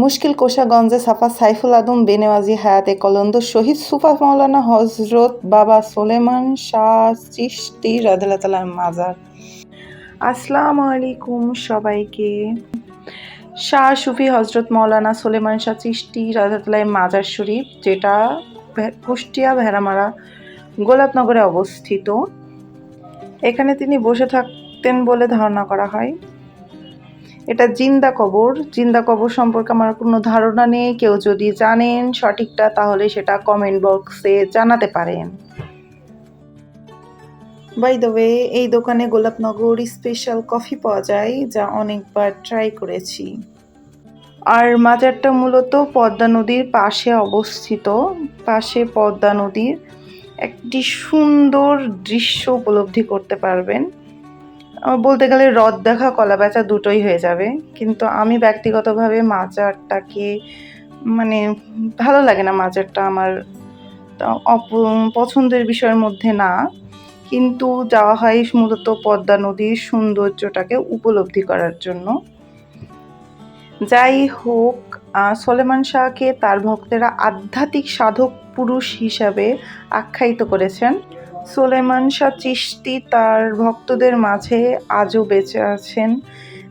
মুশকিল কোষাগঞ্জে সাফা সাইফুল আদম বেনেওয়াজি হায়াতে কলন্দ শহীদ সুফা মাওলানা হজরত বাবা সোলেমান শাহ চিশতি রাদিল্লাহ মাজার। আসসালামু আলাইকুম সবাইকে। শাহ সুফি হজরত মৌলানা সোলেমান শাহ চিশতি রাজাতুল্লাহ মাজার শরীফ, যেটা কুষ্টিয়া ভেড়ামারা গোলাপনগরে অবস্থিত। এখানে তিনি বসে থাকতেন বলে ধারণা করা হয়। এটা জিন্দা কবর। জিন্দা কবর সম্পর্কে আমার কোনো ধারণা নেই। কেউ যদি জানেন সঠিকটা তাহলে সেটা কমেন্ট বক্সে জানাতে পারেন। বাই দ্য ওয়ে এই দোকানে গোলাপনগর স্পেশাল কফি পাওয়া যায় যা অনেকবার ট্রাই করেছি। আর মাজারটা মূলত পদ্মা নদীর পাশে অবস্থিত। পাশে পদ্মা নদীর একটি সুন্দর দৃশ্য উপলব্ধি করতে পারবেন। বলতে গেলে হ্রদ দেখা, কলা বেচা দুটোই হয়ে যাবে। কিন্তু আমি ব্যক্তিগতভাবে মাজারটাকে মানে ভালো লাগে না মাজারটা আমার পছন্দের বিষয়ের মধ্যে না। কিন্তু যাওয়া হয় মূলত পদ্মা নদীর সৌন্দর্যটাকে উপলব্ধি করার জন্য। যাই হোক সলেমান শাহকে তার ভক্তেরা আধ্যাত্মিক সাধক পুরুষ হিসাবে আখ্যায়িত করেছেন। সোলেমান শাহ চিশতি তার ভক্তদের মাঝে আজও বেঁচে আছেন।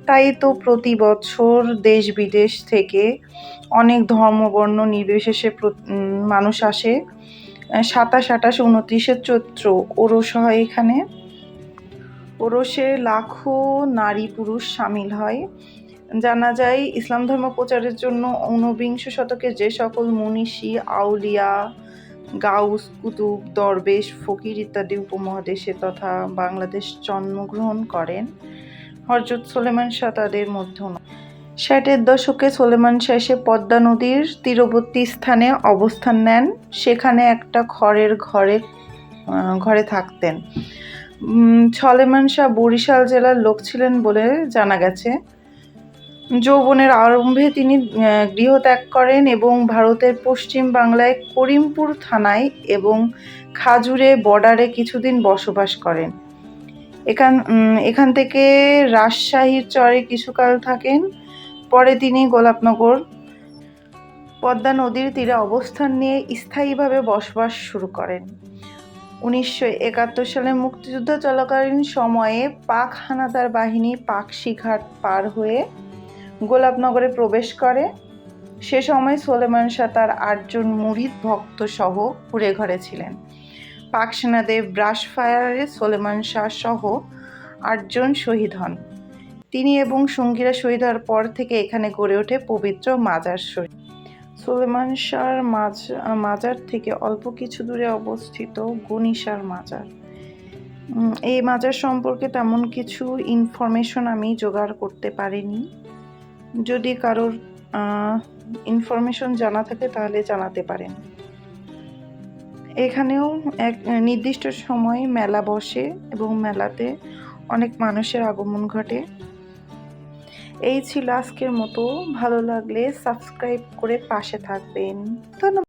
তাই তো প্রতি বছর দেশ বিদেশ থেকে অনেক ধর্মবর্ণ নির্বিশেষে মানুষ আসে। সাতাশ, আঠাশ, উনত্রিশে চৈত্র ওরস হয় এখানে। ওরসে লাখো নারী পুরুষ সামিল হয়। জানা যায়, ইসলাম ধর্ম প্রচারের জন্য ঊনবিংশ শতকে যে সকল মনীষী, আউলিয়া গাউস, কুতুব, দরবেশ, ফকির ইত্যাদি উপমহাদেশে তথা বাংলাদেশ জন্মগ্রহণ করেন। হরজত সোলেমান শাহ তাদের মধ্যে ষাটের দশকে সোলেমান শাহ এসে পদ্মা নদীর তীরবর্তী স্থানে অবস্থান নেন। সেখানে একটা খড়ের ঘরে ঘরে থাকতেন। সলেমান শাহ বরিশাল জেলার লোক ছিলেন বলে জানা গেছে। যৌবনের আরম্ভে তিনি গৃহত্যাগ করেন এবং ভারতের পশ্চিম বাংলায় করিমপুর থানায় এবং খাজুরে বর্ডারে কিছুদিন বসবাস করেন। এখান এখান থেকে রাজশাহীর চরে কিছুকাল থাকেন। পরে তিনি গোলাপনগর, পদ্মা নদীর তীরে অবস্থান নিয়ে স্থায়ীভাবে বসবাস শুরু করেন। উনিশশো একাত্তর সালে মুক্তিযুদ্ধ চলাকালীন সময়ে পাক হানাদার বাহিনী পাক পাকশিঘাট পার হয়ে গোলাপনগরে প্রবেশ করে। সে সময় সোলেমান শাহ তার আটজন মুরিদ ভক্ত সহ কুড়ে ঘরে ছিলেন। পাক সেনাদের ব্রাশ ফায়ারে সোলেমান শাহ সহ আটজন শহীদ হন। তিনি এবং সঙ্গীরা শহীদ হওয়ার পর থেকে এখানে গড়ে ওঠে পবিত্র মাজার শহীদ। সুলেমান শাহর মাজ, মাজার থেকে অল্প কিছু দূরে অবস্থিত গনিশার মাজার। এই মাজার সম্পর্কে তেমন কিছু ইনফরমেশন আমি জোগাড় করতে পারিনি। যদি কারোর ইনফরমেশন জানা থাকে তাহলে জানাতে পারেন। এখানেও এক নির্দিষ্ট সময় মেলা বসে এবং মেলাতে অনেক মানুষের আগমন ঘটে। এই ছিল আজকের মতো। ভালো লাগলে সাবস্ক্রাইব করে পাশে থাকবেন। ধন্যবাদ।